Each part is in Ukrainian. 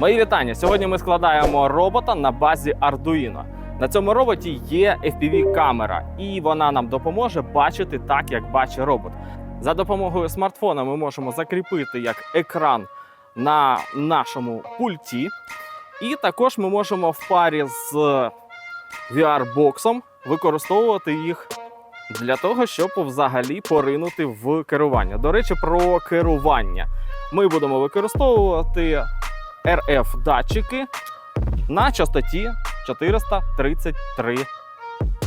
Мої вітання. Сьогодні ми складаємо робота на базі Arduino. На цьому роботі є FPV-камера, і вона нам допоможе бачити так, як бачить робот. За допомогою смартфона ми можемо закріпити як екран на нашому пульті. І також ми можемо в парі з VR-боксом використовувати їх для того, щоб взагалі поринути в керування. До речі, про керування. Ми будемо використовувати RF датчики на частоті 433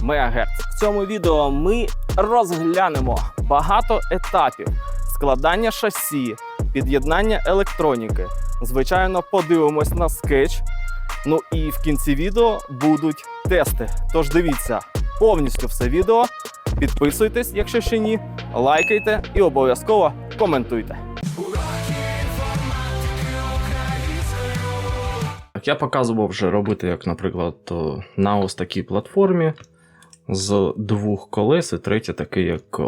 МГц. В цьому відео ми розглянемо багато етапів складання шасі, під'єднання електроніки. Звичайно, подивимось на скетч. Ну і в кінці відео будуть тести. Тож дивіться повністю все відео. Підписуйтесь, якщо ще ні, лайкайте і обов'язково коментуйте. Я показував вже робити, як, наприклад, на ось такій платформі з двох колес, і третє таке, як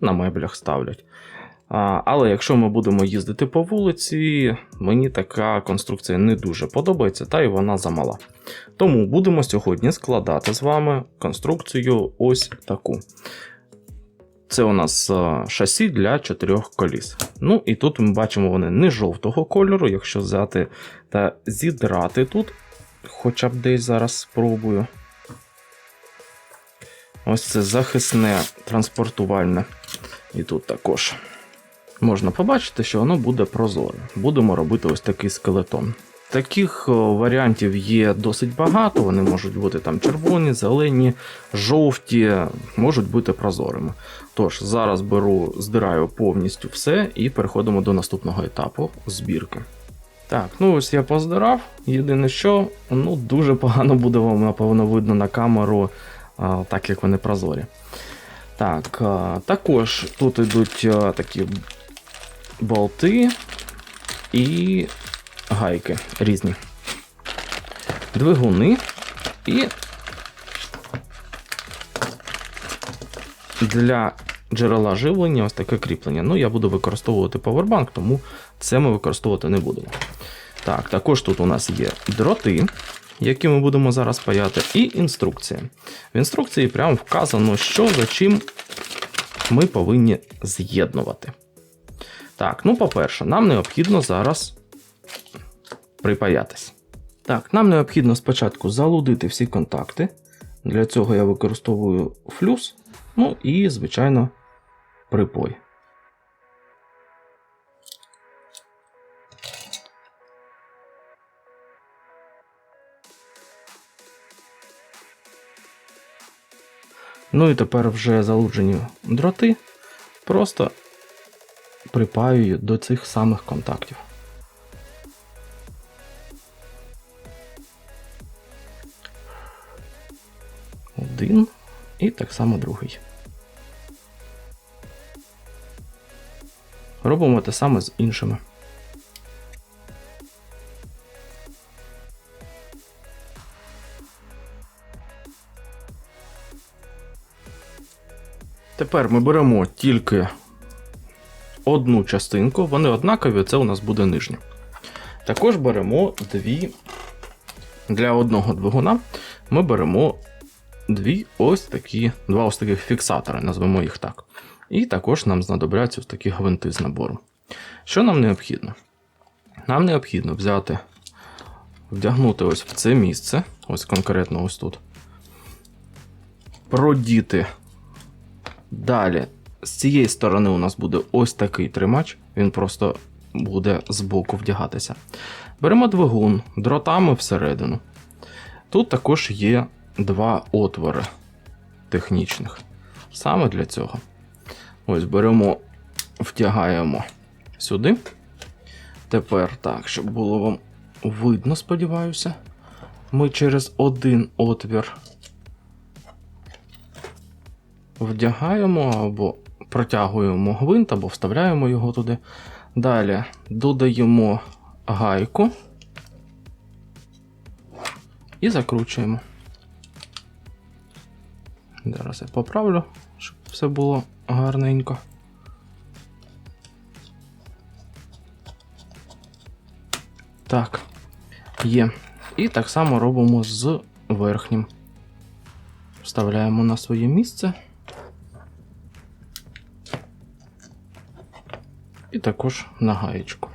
на меблях ставлять. Але якщо ми будемо їздити по вулиці, мені така конструкція не дуже подобається, та й вона замала. Тому будемо сьогодні складати з вами конструкцію ось таку. Це у нас е, шасі для чотирьох коліс. Ну і тут ми бачимо, вони не жовтого кольору. Якщо взяти та зідрати тут, хоча б десь зараз спробую. Ось це захисне транспортувальне. І тут також можна побачити, що воно буде прозоре. Будемо робити ось такий скелетон. Таких варіантів є досить багато. Вони можуть бути там червоні, зелені, жовті, можуть бути прозорими. Тож, зараз беру, здираю повністю все і переходимо до наступного етапу збірки. Так, ну ось я поздирав. Єдине що, ну дуже погано буде вам, напевно, видно на камеру, а, так як вони прозорі. Так, а, також тут йдуть такі болти і гайки різні. Двигуни і для джерела живлення ось таке кріплення. Ну, я буду використовувати павербанк, тому це ми використовувати не будемо. Так, також тут у нас є дроти, які ми будемо зараз паяти, і інструкція. В інструкції прямо вказано, що за чим ми повинні з'єднувати. Так, ну, по-перше, нам необхідно зараз припаятись. Так, нам необхідно спочатку залудити всі контакти. Для цього я використовую флюс, ну і, звичайно, припой. Ну і тепер вже залуджені дроти просто припаюю до цих самих контактів. Один і так само другий. Робимо те саме з іншими. Тепер ми беремо тільки одну частинку, вони однакові, це у нас буде нижня. Також беремо дві для одного двигуна ми беремо дві ось такі, два ось таких фіксатори, назвемо їх так. І також нам знадобляться ось такі гвинти з набору. Що нам необхідно? Нам необхідно взяти, вдягнути ось в це місце, ось конкретно ось тут. Продіти. Далі, з цієї сторони у нас буде ось такий тримач, він просто буде збоку вдягатися. Беремо двигун дротами всередину. Тут також є два отвори технічних. Саме для цього. Ось беремо, втягаємо сюди. Тепер так, щоб було вам видно, сподіваюся. Ми через один отвір вдягаємо або протягуємо гвинт, або вставляємо його туди. Далі додаємо гайку і закручуємо. Зараз я поправлю, щоб все було гарненько. Так, є. І так само робимо з верхнім. Вставляємо на своє місце. І також на гаєчку.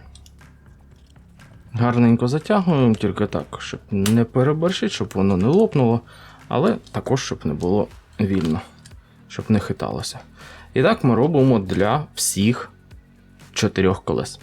Гарненько затягуємо, тільки так, щоб не переборщити, щоб воно не лопнуло, але також, щоб не було вільно, щоб не хиталося. І так ми робимо для всіх чотирьох колес.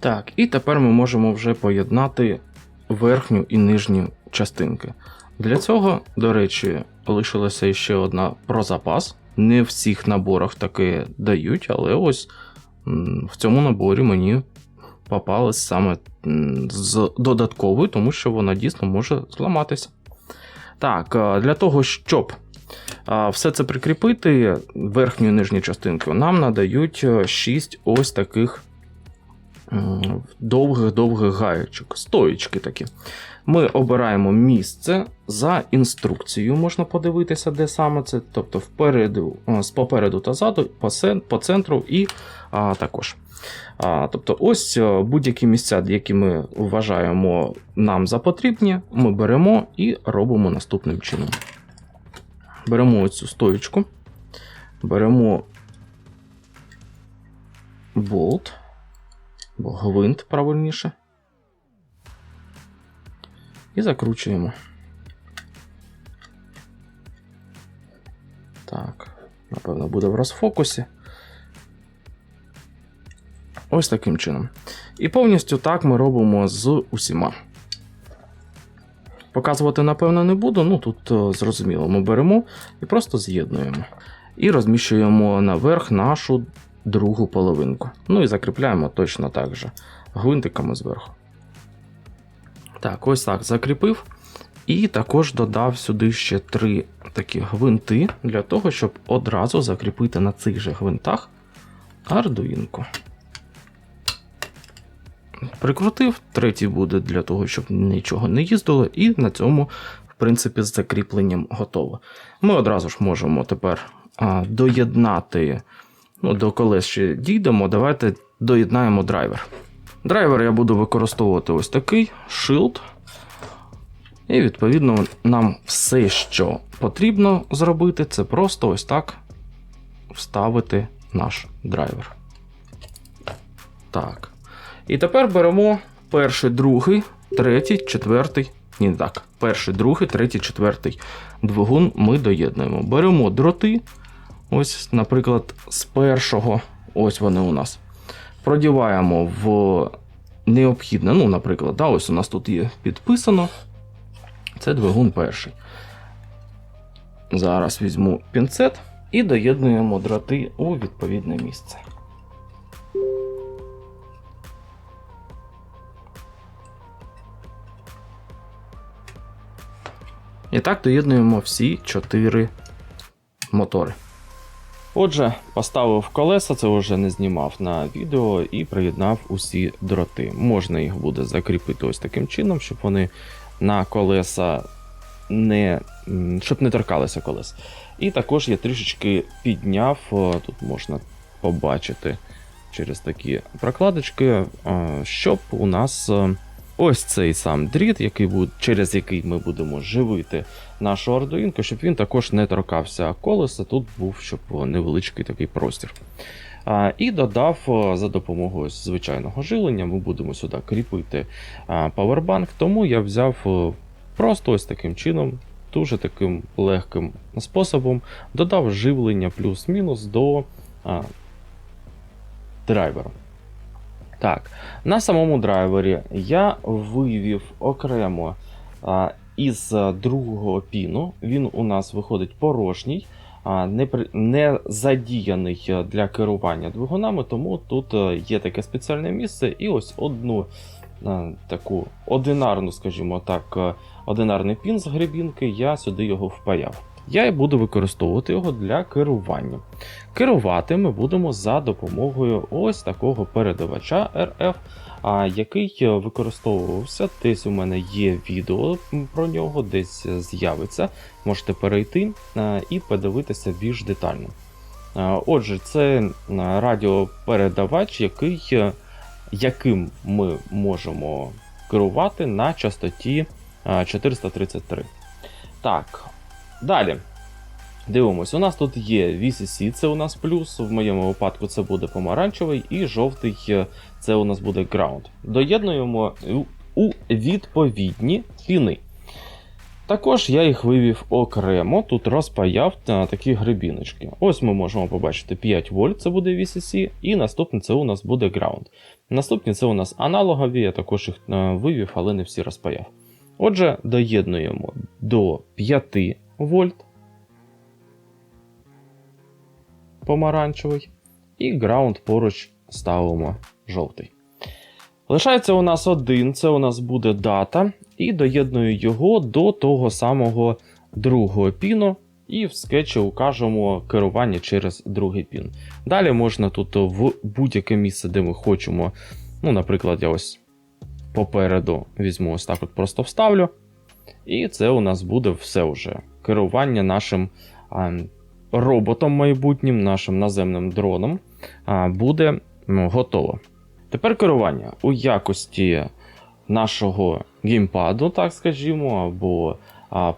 Так, і тепер ми можемо вже поєднати верхню і нижню частинки. Для цього, до речі, лишилася ще одна про запас. Не в всіх наборах таке дають, але ось в цьому наборі мені попалась саме з додатковою, тому що вона дійсно може зламатися. Так, для того, щоб все це прикріпити, верхню і нижню частинку, нам надають 6 ось таких довгих-довгих гаєчок, стоїчки такі. Ми обираємо місце за інструкцією, можна подивитися, де саме це. Тобто впереду, з попереду та ззаду, по, центру і а, також. А, тобто, ось будь-які місця, які ми вважаємо нам за потрібні, ми беремо і робимо наступним чином. Беремо ось цю стоїчку, беремо болт, або гвинт правильніше. І закручуємо. Так, напевно, буде в розфокусі. Ось таким чином. І повністю так ми робимо з усіма. Показувати, напевно, не буду. Ну тут е, зрозуміло, ми беремо і просто з'єднуємо. І розміщуємо наверх нашу другу половинку. Ну і закріпляємо точно так же гвинтиками зверху. Так, ось так закріпив. І також додав сюди ще три такі гвинти для того, щоб одразу закріпити на цих же гвинтах ардуїнку. Прикрутив, третій буде для того, щоб нічого не їздило, і на цьому, в принципі, з закріпленням готово. Ми одразу ж можемо тепер а, доєднати, ну, до колес ще дійдемо. Давайте доєднаємо драйвер. Драйвер я буду використовувати ось такий шилд. І, відповідно, нам все, що потрібно зробити, це просто ось так вставити наш драйвер. Так. І тепер беремо перший, другий, третій, четвертий. Ні, так. Перший, другий, третій, четвертий двигун ми доєднуємо. Беремо дроти. Ось, наприклад, з першого, ось вони у нас. Продіваємо в необхідне. Ну, наприклад, да, ось у нас тут є підписано. Це двигун перший. Зараз візьму пінцет і доєднуємо дроти у відповідне місце. І так доєднуємо всі чотири мотори. Отже, поставив колеса, це вже не знімав на відео і приєднав усі дроти. Можна їх буде закріпити ось таким чином, щоб вони на колеса не щоб не торкалися колес. І також я трішечки підняв, тут можна побачити через такі прокладочки, щоб у нас ось цей сам дріт, який буде, через який ми будемо живити нашу ардуїнку, щоб він також не торкався колеса. Тут був щоб невеличкий такий простір. І додав за допомогою звичайного жилення, ми будемо сюди кріпити павербанк, тому я взяв просто ось таким чином, дуже таким легким способом, додав живлення плюс-мінус до а, драйвера. Так, на самому драйвері я вивів окремо а, із другого піну. Він у нас виходить порожній, а, не, при- не задіяний для керування двигунами, тому тут а, є таке спеціальне місце, і ось одну а, таку одинарну, скажімо так, одинарний пін з гребінки, я сюди його впаяв. Я і буду використовувати його для керування. Керувати ми будемо за допомогою ось такого передавача RF який е, використовувався. Десь у мене є відео про нього, десь е, з'явиться. Можете перейти і подивитися більш детально. Отже, це радіопередавач, який, е, яким ми можемо керувати на частоті 433. Так, далі. Дивимось, у нас тут є VCC, це у нас плюс, в моєму випадку це буде помаранчевий, і жовтий е, це у нас буде ground. Доєднуємо у- відповідні піни. Також я їх вивів окремо, тут розпаяв на такі грибіночки. Ось ми можемо побачити 5 вольт, це буде VCC, і наступне це у нас буде ground. Наступні це у нас аналогові, я також їх е, вивів, але не всі розпаяв. Отже, доєднуємо до 5 вольт помаранчевий, і ground поруч ставимо жовтий. Лишається у нас один, це у нас буде дата, і доєдную його до того самого другого піну, і в скетчі укажемо керування через другий пін. Далі можна тут в будь-яке місце, де ми хочемо. Ну, наприклад, я ось попереду візьму ось так от просто вставлю. І це у нас буде все вже керування нашим роботом майбутнім, нашим наземним дроном буде ну, готово. Тепер керування у якості нашого геймпаду, так скажімо, або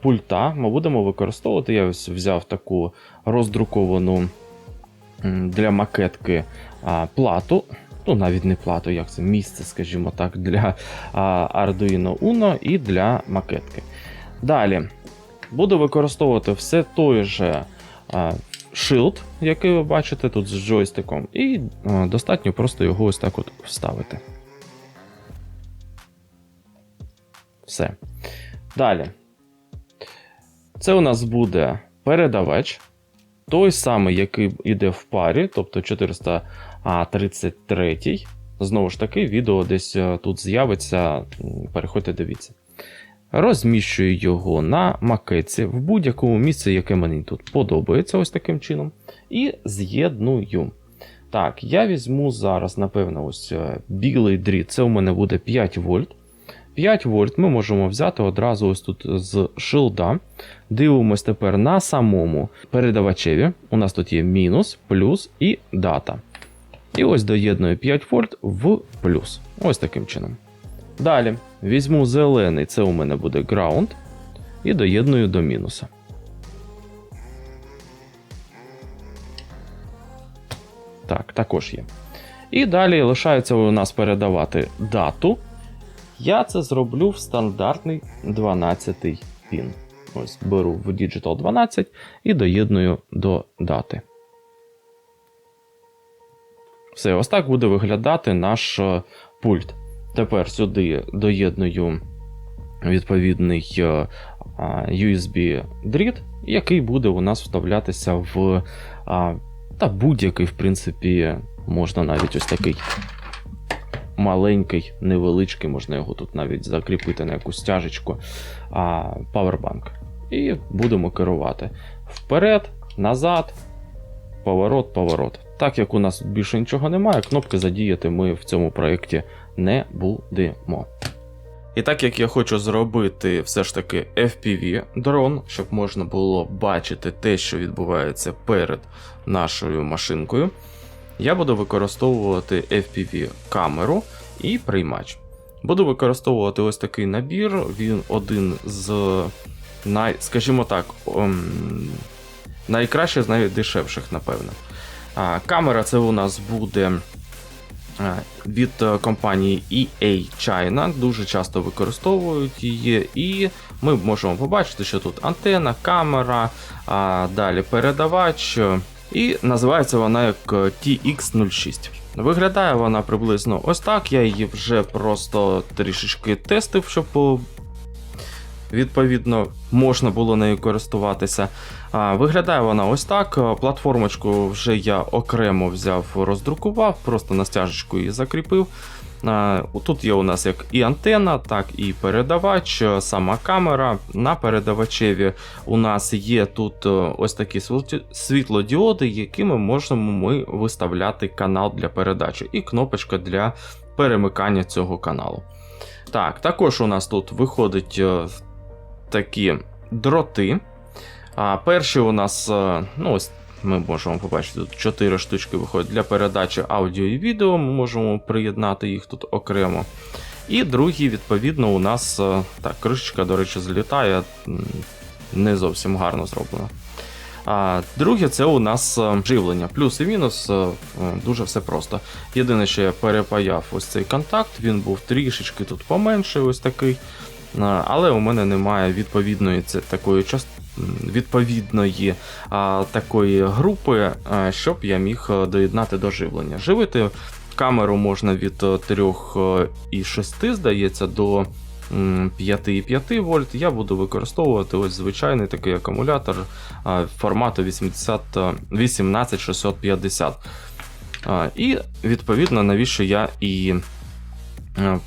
пульта ми будемо використовувати. Я ось взяв таку роздруковану для макетки плату. Ну, навіть не плату, як це місце, скажімо так, для Arduino Uno і для макетки. Далі буду використовувати все той же шилд, який ви бачите тут з джойстиком, і достатньо просто його ось так от вставити. Все. Далі. Це у нас буде передавач. Той самий, який йде в парі, тобто 433. Знову ж таки, відео десь е, тут з'явиться. Переходьте, дивіться. Розміщую його на макетці в будь-якому місці, яке мені тут подобається, ось таким чином. І з'єдную. Так, я візьму зараз, напевно, ось е, білий дріт. Це у мене буде 5 вольт. 5 вольт ми можемо взяти одразу ось тут з шилда. Дивимось тепер на самому передавачеві. У нас тут є мінус, плюс і дата. І ось доєдную 5 вольт в плюс. Ось таким чином. Далі візьму зелений, це у мене буде ground, і доєдную до мінуса. Так, також є. І далі лишається у нас передавати дату. Я це зроблю в стандартний 12-й пін. Ось беру в Digital 12 і доєдную до дати. Все, ось так буде виглядати наш е, пульт. Тепер сюди доєдную відповідний е, USB дріт, який буде у нас вставлятися в та будь-який, в принципі, можна навіть ось такий маленький, невеличкий, можна його тут навіть закріпити на якусь а, павербанк. І будемо керувати вперед, назад, поворот, поворот. Так як у нас більше нічого немає, кнопки задіяти ми в цьому проєкті не будемо. І так як я хочу зробити все ж таки FPV дрон, щоб можна було бачити те, що відбувається перед нашою машинкою, я буду використовувати FPV камеру і приймач. Буду використовувати ось такий набір, він один з най, скажімо так, ем, найкраще з найдешевших, напевно. Камера це у нас буде від е, компанії EA China. Дуже часто використовують її, і ми можемо побачити, що тут антена, камера, далі передавач. І називається вона як е, TX06. Виглядає вона приблизно ось так. Я її вже просто трішечки тестив, щоб відповідно можна було нею користуватися. Виглядає вона ось так. Платформочку вже я окремо взяв, роздрукував, просто на стяжечку її закріпив. Тут є у нас як і антенна, так і передавач, сама камера. На передавачеві у нас є тут ось такі світлодіоди, якими можемо ми виставляти канал для передачі, і кнопочка для перемикання цього каналу. Так, також у нас тут виходить такі дроти. А перші у нас, е, ну ось ми можемо побачити, тут 4 штучки виходять для передачі аудіо і відео. Ми можемо приєднати їх тут окремо. І другі, відповідно, у нас е, так, кришечка, до речі, злітає. Не зовсім гарно зроблено. А друге, це у нас е, живлення. Плюс і мінус, дуже все просто. Єдине, що я перепаяв ось цей контакт, він був трішечки тут поменший, ось такий. Е, Але у мене немає відповідної це, такої част... відповідної а, такої групи, а, щоб я міг е, доєднати до живлення. Живити камеру можна від 3,6, здається, до 5,5 вольт. Я буду використовувати ось звичайний такий акумулятор а, формату 80, е, 18650. А, І відповідно, навіщо я і е,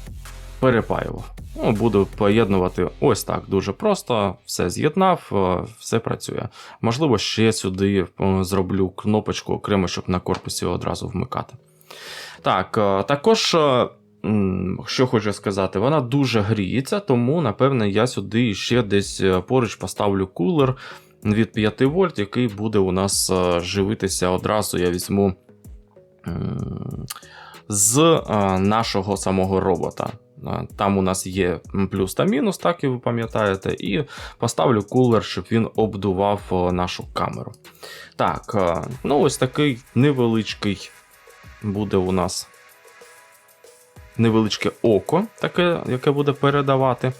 перепаював. Ну, буду поєднувати ось так дуже просто, все з'єднав, е, все працює. Можливо, ще сюди е, зроблю кнопочку окремо, щоб на корпусі одразу вмикати. Так, е, також, що хочу сказати, вона дуже гріється, тому, напевне, я сюди ще десь поруч поставлю кулер від 5 вольт, який буде у нас живитися одразу. Я візьму з нашого самого робота. Там у нас є плюс та мінус, так і ви пам'ятаєте, і поставлю кулер, щоб він обдував нашу камеру. Так, ну ось такий невеличкий буде у нас невеличке око, таке, яке буде передавати.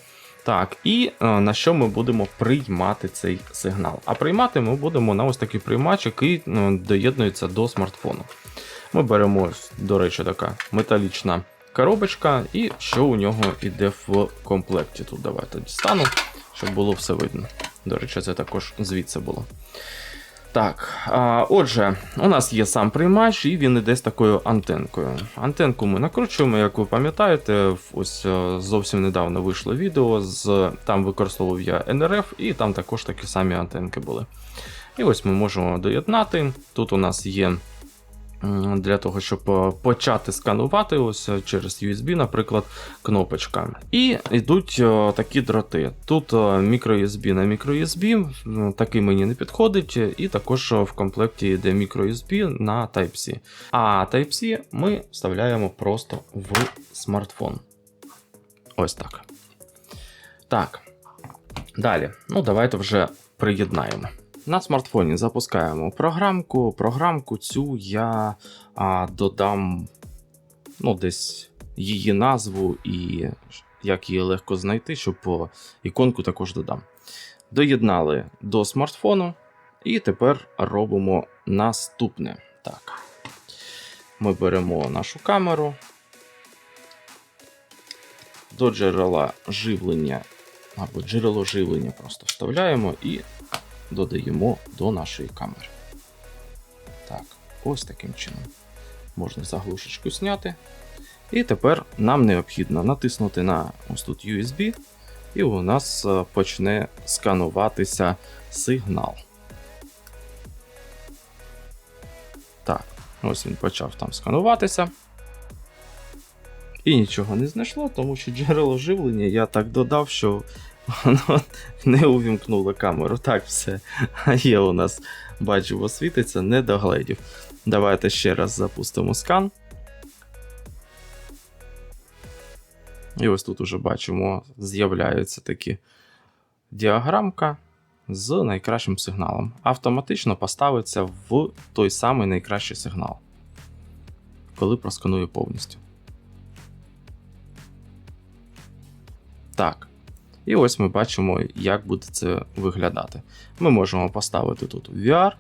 Так, і на що ми будемо приймати цей сигнал? А приймати ми будемо на ось такий приймач, який доєднується до смартфону. Ми беремо, до речі, така металічна коробочка, і що у нього йде в комплекті. Тут давайте дістану, щоб було все видно. До речі, це також звідси було. Так, а, отже, у нас є сам приймач, і він іде з такою антенкою. Антенку ми накручуємо, як ви пам'ятаєте, ось е, зовсім недавно вийшло відео. З, там використовував я НРФ, і там також такі самі антенки були. І ось ми можемо доєднати. Тут у нас є для того, щоб е, почати сканувати, ось е, через USB, наприклад, кнопочка. І йдуть е, такі дроти. Тут microUSB на microUSB, м, такий мені не підходить, і також в комплекті йде microUSB на Type-C. А Type-C ми вставляємо просто в смартфон. Ось так. Так. Далі. Ну, давайте вже приєднаємо. На смартфоні запускаємо програмку. Програмку цю я а, додам ну, десь її назву і як її легко знайти, щоб по іконку також додам. Доєднали до смартфону, і тепер робимо наступне. Так. Ми беремо нашу камеру. До джерела живлення або джерело живлення просто вставляємо і додаємо до нашої камери. Так, ось таким чином. Можна заглушечку зняти. І тепер нам необхідно натиснути на ось тут USB, і у нас е, почне скануватися сигнал. Так, ось він почав там скануватися. І нічого не знайшло, тому що джерело живлення я так додав, що не увімкнуло камеру. Так, все. А є у нас, бачимо, світиться, не догледів. Давайте ще раз запустимо скан. І ось тут уже бачимо, з'являються такі діаграмка з найкращим сигналом. Автоматично поставиться в той самий найкращий сигнал, коли просканую повністю. Так. І ось ми бачимо, як буде це виглядати. Ми можемо поставити тут VR.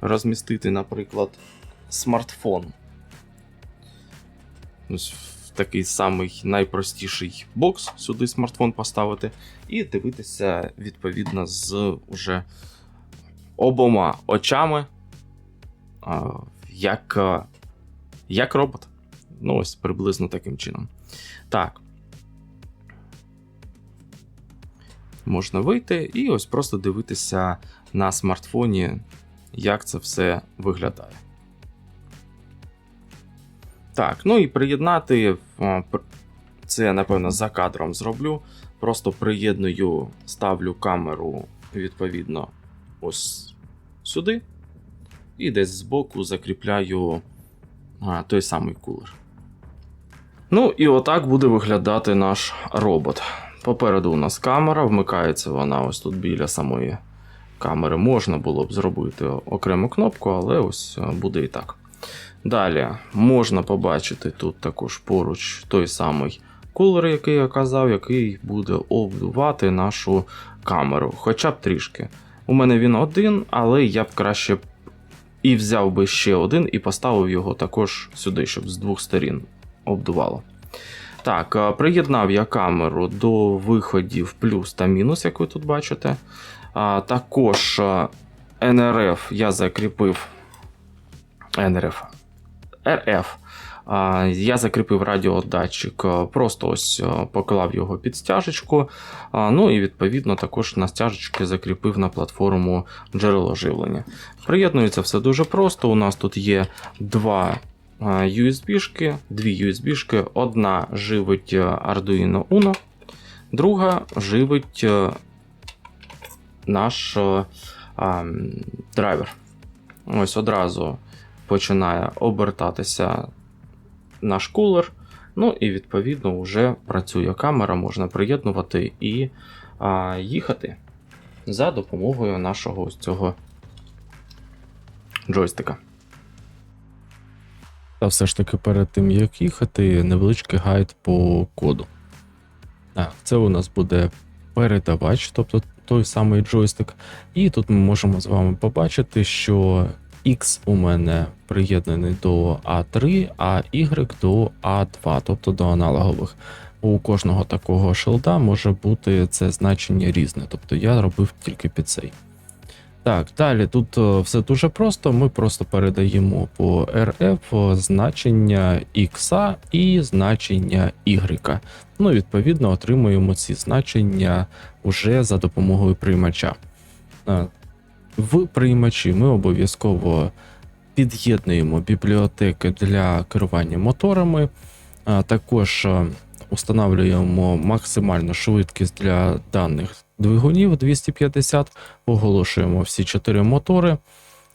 Розмістити, наприклад, смартфон. Ось в такий самий найпростіший бокс сюди смартфон поставити, і дивитися відповідно з уже обома очами як, як робот. Ну, ось приблизно таким чином. Так. Можна вийти і ось просто дивитися на смартфоні, як це все виглядає. Так, ну і приєднати це я, напевно, за кадром зроблю. Просто приєдную, ставлю камеру відповідно ось сюди. І десь збоку закріпляю а, той самий кулер. Ну, і отак буде виглядати наш робот. Попереду у нас камера, вмикається вона ось тут біля самої камери. Можна було б зробити окрему кнопку, але ось е, буде і так. Далі можна побачити тут також поруч той самий кулер, який я казав, який буде обдувати нашу камеру, хоча б трішки. У мене він один, але я б краще і взяв би ще один і поставив його також сюди, щоб з двох сторін обдувало. Так, е, приєднав я камеру до виходів плюс та мінус, як ви тут бачите. Також НРФ я закріпив. НРФ. RF. Я закріпив радіодатчик, е, просто ось е, поклав його під стяжечку. Ну і відповідно також на стяжечки закріпив на платформу джерело живлення. Приєднується все дуже просто. У нас тут є два е, USB-шки, дві USB-шки. Одна живить Arduino Uno, друга живить наш а, драйвер. Ось одразу починає обертатися наш кулер. Ну і відповідно вже працює камера, можна приєднувати і а, їхати за допомогою нашого ось цього джойстика. Та все ж таки перед тим як їхати, невеличкий гайд по коду. Так, це у нас буде передавач, тобто той самий джойстик. І тут ми можемо з вами побачити, що X у мене приєднаний до A3, а Y до A2, тобто до аналогових. У кожного такого шилда може бути це значення різне, тобто я робив тільки під цей. Так, далі тут е, все дуже просто. Ми просто передаємо по RF значення X і значення Y. Ну, відповідно, отримуємо ці значення уже за допомогою приймача. В приймачі ми обов'язково під'єднуємо бібліотеки для керування моторами. а Також е, установлюємо максимальну швидкість для даних двигунів 250 оголошуємо всі чотири мотори.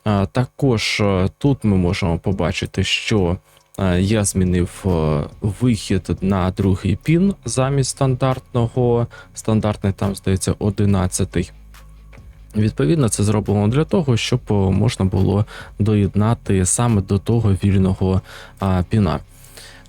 А, Також е, тут ми можемо побачити, що е, я змінив вихід на другий пін замість стандартного. Стандартний там, здається, 11. Відповідно, це зроблено для того, щоб е, можна було доєднати саме до того вільного а, піна.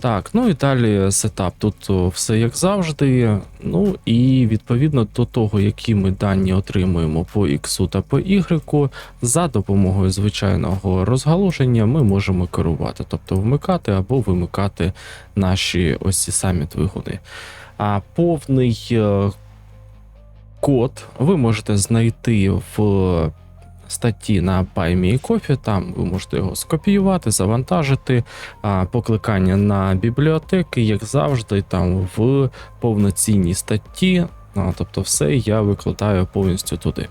Так, ну і далі сетап. Тут все як завжди. Ну і відповідно до того, які ми дані отримуємо по X та по Y, за допомогою звичайного розгалуження ми можемо керувати, тобто вмикати або вимикати наші ось ці самі двигуни. А повний е, код ви можете знайти в статті на PyMeCoffee, там ви можете його скопіювати, завантажити, покликання на бібліотеки, як завжди, там в повноцінній статті. А, тобто, все я викладаю повністю туди.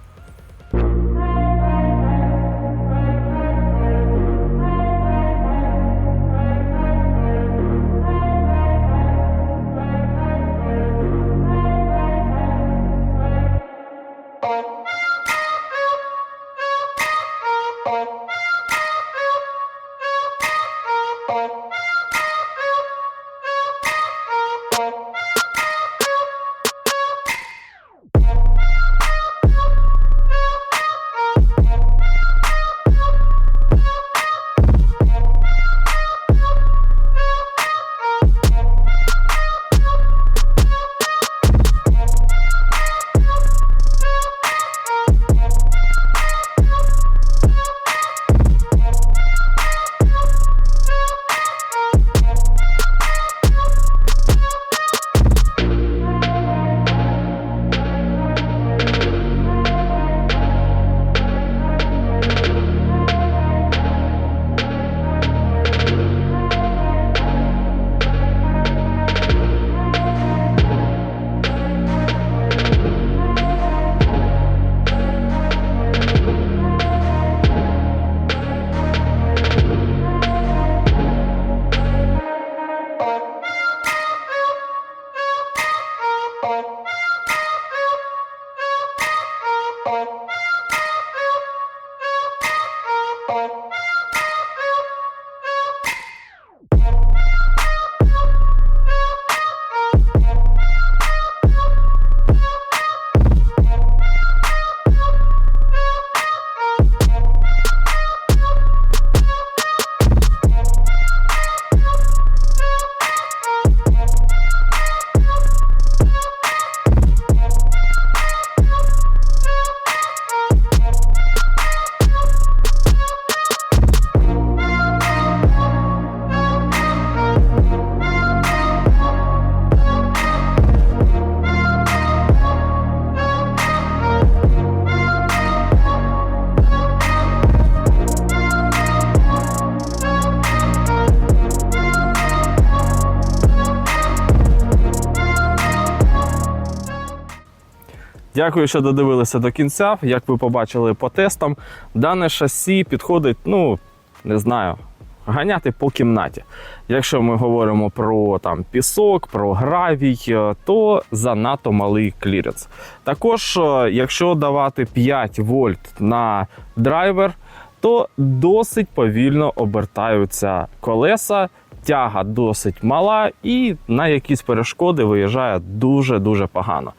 Дякую, що додивилися до кінця. Як ви побачили по тестам, дане шасі підходить, ну, не знаю, ганяти по кімнаті. Якщо ми говоримо про там, пісок, про гравій, е, то занадто малий кліренс. Також, е, якщо давати 5 вольт на драйвер, то досить повільно обертаються колеса, тяга досить мала і на якісь перешкоди виїжджає дуже-дуже погано.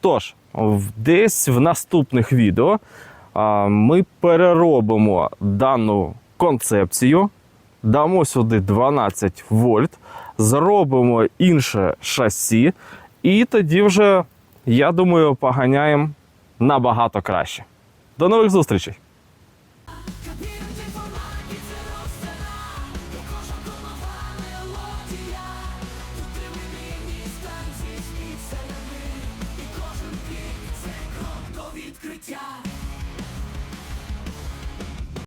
Тож, десь в наступних відео ми переробимо дану концепцію, дамо сюди 12 вольт, зробимо інше шасі, і тоді вже, я думаю, поганяємо набагато краще. До нових зустрічей!